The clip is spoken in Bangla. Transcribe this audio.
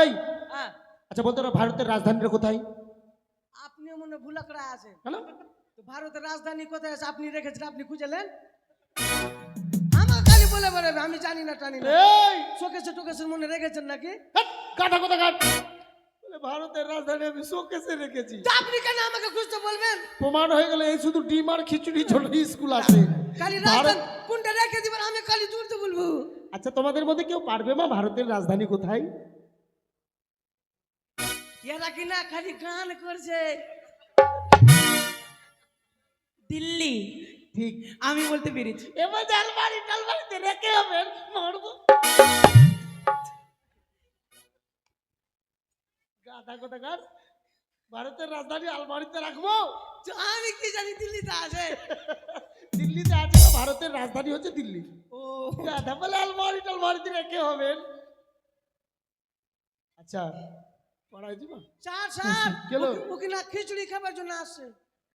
এই! আচ্ছা বলতো ভারতের রাজধানীটা কোথায়? আপনি মনে ভুলাকড়া আছেন। কেন? তো ভারতের রাজধানী কোথায় আছে? আপনি রেখেছেন আপনি খুঁজেলেন আমার খালি বলে বেড়াবে আমি জানি না টানি না। এই! শোকেছে টোকেছে মনে রেখেছেন নাকি? কাটা কোথা কাট ভারতের রাজধানী আমি শোকেসে রেখেছি। আপনি কেন আমাকে খুঁজতে বলবেন? প্রমাণ হয়ে গেলে এই শুধু ডিম আর খিচুড়ি জন্য স্কুল আসে খালি রাজধানী কোনটা রেখে দিবেন? আমি খালি জুড়তে বলব। আচ্ছা তোমাদের মধ্যে কেউ পারবে মা ভারতের রাজধানী কোথায়? এরা কি না খালি গান করছে। দিল্লি। ঠিক আমি বলতে পেরেছি। এবার ডালবাড়ি ডালবাড়িতে রেখে হবে মরবো। গাধা কোথাকার ভারতের রাজধানী আলমারিতে রাখব। আমি কি জানি দিল্লিতে আছে। দিল্লিতে আছে ভারতের রাজধানী হচ্ছে দিল্লি। ও। গাধা বলে আলমারি টালমারিতে রেখে হবেন আচ্ছা পড়াই দিবা? ওকে- ওকে না খিচুড়ি খাবার জন্য আসছে